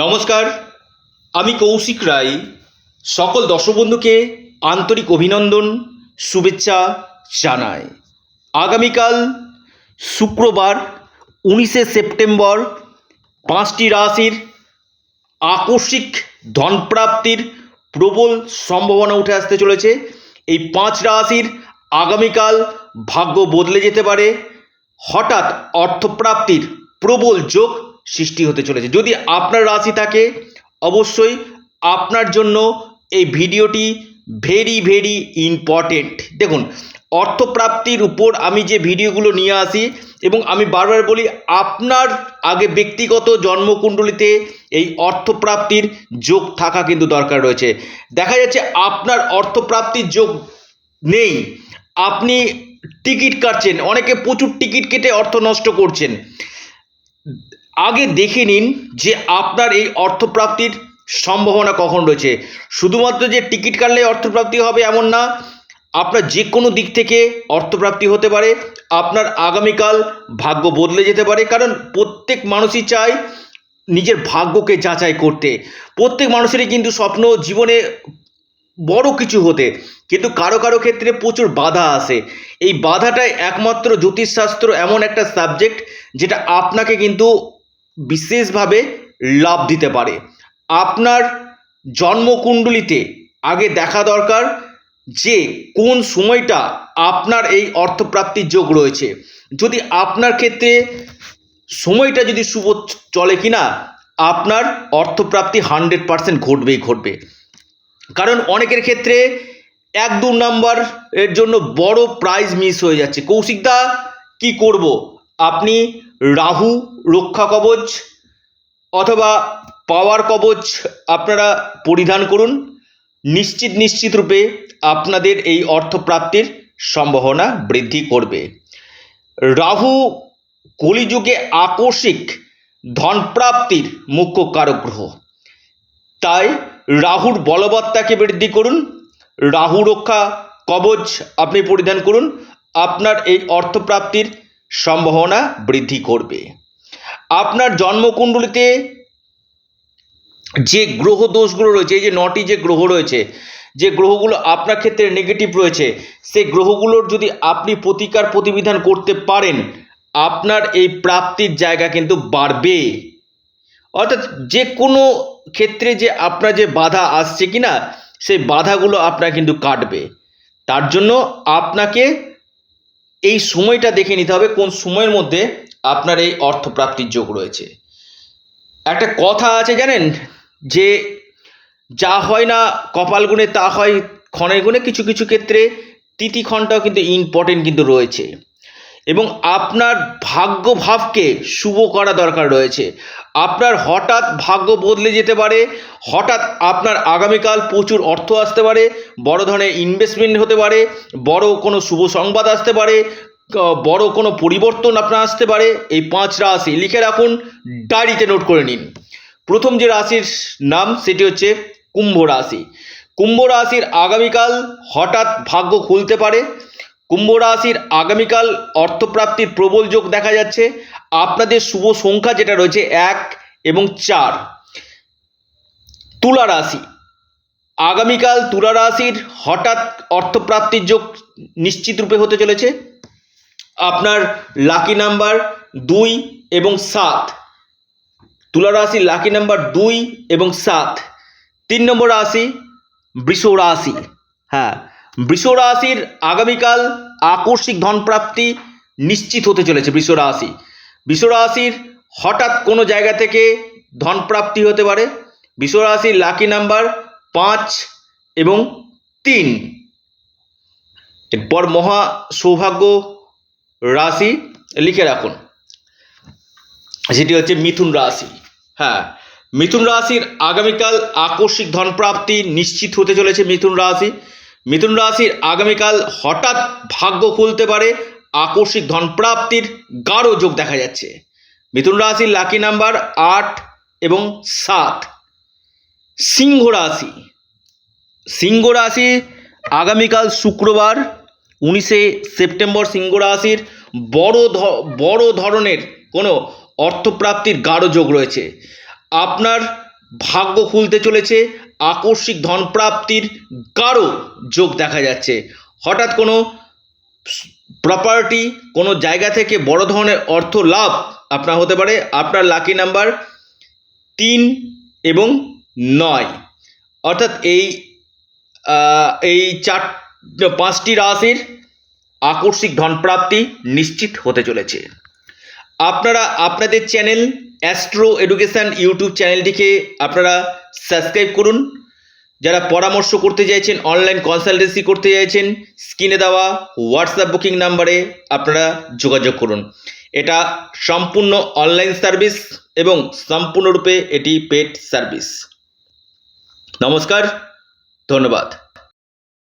নমস্কার, আমি কৌশিক রায়। সকল দর্শক বন্ধুকে আন্তরিক অভিনন্দন, শুভেচ্ছা জানাই। আগামীকাল শুক্রবার উনিশে সেপ্টেম্বর পাঁচটি রাশির আকস্মিক ধনপ্রাপ্তির প্রবল সম্ভাবনা উঠে আসতে চলেছে। এই পাঁচ রাশির আগামীকাল ভাগ্য বদলে যেতে পারে। হঠাৎ অর্থপ্রাপ্তির প্রবল যোগ সৃষ্টি হতে চলেছে। যদি আপনার রাশি থাকে, অবশ্যই আপনার জন্য এই ভিডিওটি ভেরি ভেরি ইম্পর্টেন্ট দেখুন, অর্থপ্রাপ্তির উপর আমি যে ভিডিওগুলো নিয়ে আসি এবং আমি বারবার বলি, আপনার আগে ব্যক্তিগত জন্মকুণ্ডলিতে এই অর্থপ্রাপ্তির যোগ থাকা কিন্তু দরকার রয়েছে। দেখা যাচ্ছে আপনার অর্থপ্রাপ্তির যোগ নেই। আপনি টিকিট কাটছেন, অনেকে প্রচুর টিকিট কেটে অর্থ নষ্ট করছেন। আগে দেখে নিন যে আপনার এই অর্থপ্রাপ্তির সম্ভাবনা কখন রয়েছে। শুধুমাত্র যে টিকিট কাটলে অর্থপ্রাপ্তি হবে এমন না, আপনার যে কোনো দিক থেকে অর্থপ্রাপ্তি হতে পারে, আপনার আগামীকাল ভাগ্য বদলে যেতে পারে, কারণ প্রত্যেক মানুষই চায় নিজের ভাগ্যকে যাচাই করতে। প্রত্যেক মানুষেরই কিন্তু স্বপ্ন জীবনে বড় কিছু হতে, কিন্তু কারও কারও ক্ষেত্রে প্রচুর বাধা আসে এই বাধাটাই একমাত্র জ্যোতিষশাস্ত্র এমন একটা সাবজেক্ট যেটা আপনাকে কিন্তু বিশেষভাবে লাভ দিতে পারে। আপনার জন্মকুণ্ডলিতে আগে দেখা দরকার যে, কোন সময়টা আপনার এই অর্থপ্রাপ্তির যোগ রয়েছে। যদি আপনার ক্ষেত্রে সময়টা যদি শুভ চলে কিনা, আপনার অর্থপ্রাপ্তি হান্ড্রেড পার্সেন্ট ঘটবেই ঘটবে। কারণ অনেকের ক্ষেত্রে এক দু নাম্বার এর জন্য বড় প্রাইজ মিস হয়ে যাচ্ছে। কৌশিকদা কি করব? আপনি রাহু, রক্ষা কবচ অথবা পাওয়ার কবচ আপনারা পরিধান করুন। নিশ্চিত নিশ্চিত রূপে আপনাদের এই অর্থপ্রাপ্তির সম্ভাবনা বৃদ্ধি করবে। রাহু কলিযুগে আকস্মিক ধনপ্রাপ্তির মুখ্য কারক গ্রহ তাই রাহুর বলবত্তাকে বৃদ্ধি করুন। রাহু রক্ষা কবচ আপনি পরিধান করুন। আপনার এই অর্থপ্রাপ্তির সম্ভাবনা বৃদ্ধি করবে। আপনার জন্মকুণ্ডলিতে যে গ্রহ দোষগুলো রয়েছে, এই যে নটি যে গ্রহ রয়েছে, যে গ্রহগুলো আপনার ক্ষেত্রে নেগেটিভ রয়েছে, সেই গ্রহগুলোর যদি আপনি প্রতিকার প্রতিবিধান করতে পারেন, আপনার এই প্রাপ্তির জায়গা কিন্তু বাড়বে। অর্থাৎ যে কোনো ক্ষেত্রে যে আপনার যে বাধা আসছে কি না সেই বাধাগুলো আপনার কিন্তু কাটবে। তার জন্য আপনাকে এই সময়টা দেখে নিতে হবে কোন সময়ের মধ্যে আপনার এই অর্থপ্রাপ্তির যোগ রয়েছে। একটা কথা আছে জানেন যে, যা হয় না কপাল গুণে তা হয় ক্ষণের গুণে, কিছু কিছু ক্ষেত্রে তিথিক্ষণটাও কিন্তু ইম্পর্টেন্ট কিন্তু রয়েছে। এবং আপনার ভাগ্য ভাবকে শুভ করা দরকার রয়েছে। আপনার হঠাৎ ভাগ্য বদলে যেতে পারে, হঠাৎ আপনার আগামীকাল প্রচুর অর্থ আসতে পারে, বড় ধরনের ইনভেস্টমেন্ট হতে পারে, বড় কোনো শুভ সংবাদ আসতে পারে বড় কোনো পরিবর্তন আপনার আসতে পারে, এই পাঁচ রাশি লিখে রাখুন, ডায়েরিতে নোট করে নিন। প্রথম যে রাশির নাম সেটি হচ্ছে কুম্ভ রাশি। কুম্ভ রাশির আগামীকাল হঠাৎ ভাগ্য খুলতে পারে কুম্ভ রাশির আগামীকাল অর্থপ্রাপ্তির প্রবল যোগ দেখা যাচ্ছে। আপনাদের শুভ সংখ্যা যেটা রয়েছে এক এবং চার। তুলা রাশি। আগামীকাল তুলা রাশির হঠাৎ অর্থপ্রাপ্তির যোগ নিশ্চিত রূপে হতে চলেছে। আপনার লাকি নাম্বার দুই এবং সাত। তুলা রাশির লাকি নাম্বার দুই এবং সাত। তিন নম্বর রাশি বৃষ রাশি। হ্যাঁ বৃষ রাশির আগামীকাল আকস্মিক ধনপ্রাপ্তি নিশ্চিত হতে চলেছে বৃষ রাশি। বৃষ রাশির হঠাৎ কোনো জায়গা থেকে ধনপ্রাপ্তি হতে পারে। বৃষ রাশির লাকি নাম্বার পাঁচ এবং তিন। এরপর মহা সৌভাগ্য রাশি লিখে রাখুন। সেটি হচ্ছে মিথুন রাশি। হ্যাঁ মিথুন রাশির আগামীকাল আকস্মিক ধনপ্রাপ্তি নিশ্চিত হতে চলেছে মিথুন রাশি। মিথুন রাশির আগামীকাল হঠাৎ ভাগ্য খুলতে পারে, আকস্মিক ধনপ্রাপ্তির গাঢ় যোগ দেখা যাচ্ছে। মিথুন রাশির লাকি নাম্বার আট এবং সাত। সিংহ রাশি। সিংহ রাশি আগামীকাল শুক্রবার, উনিশে সেপ্টেম্বর সিংহ রাশির বড় বড় ধরনের কোনো অর্থপ্রাপ্তির গাঢ় যোগ রয়েছে। আপনার ভাগ্য খুলতে চলেছে আকস্মিক ধনপ্রাপ্তির গাঢ় যোগ দেখা যাচ্ছে। হঠাৎ কোনো প্রপার্টি কোনো জায়গা থেকে বড় ধরনের অর্থ লাভ আপনার হতে পারে। আপনার লাকি নাম্বার তিন এবং নয়। অর্থাৎ এই এই চার, পাঁচটি রাশির আকস্মিক ধনপ্রাপ্তি নিশ্চিত হতে চলেছে। আপনারা, আপনাদের চ্যানেল অ্যাস্ট্রো এডুকেশান ইউটিউব চ্যানেলটিকে আপনারা সাবস্ক্রাইব করুন। যারা পরামর্শ করতে চাইছেন অনলাইন কনসালটেন্সি করতে চাইছেন, স্ক্রিনে দেওয়া হোয়াটসঅ্যাপ বুকিং নাম্বারে আপনারা যোগাযোগ করুন। এটা সম্পূর্ণ অনলাইন সার্ভিস এবং সম্পূর্ণরূপে এটি পেড সার্ভিস নমস্কার, ধন্যবাদ।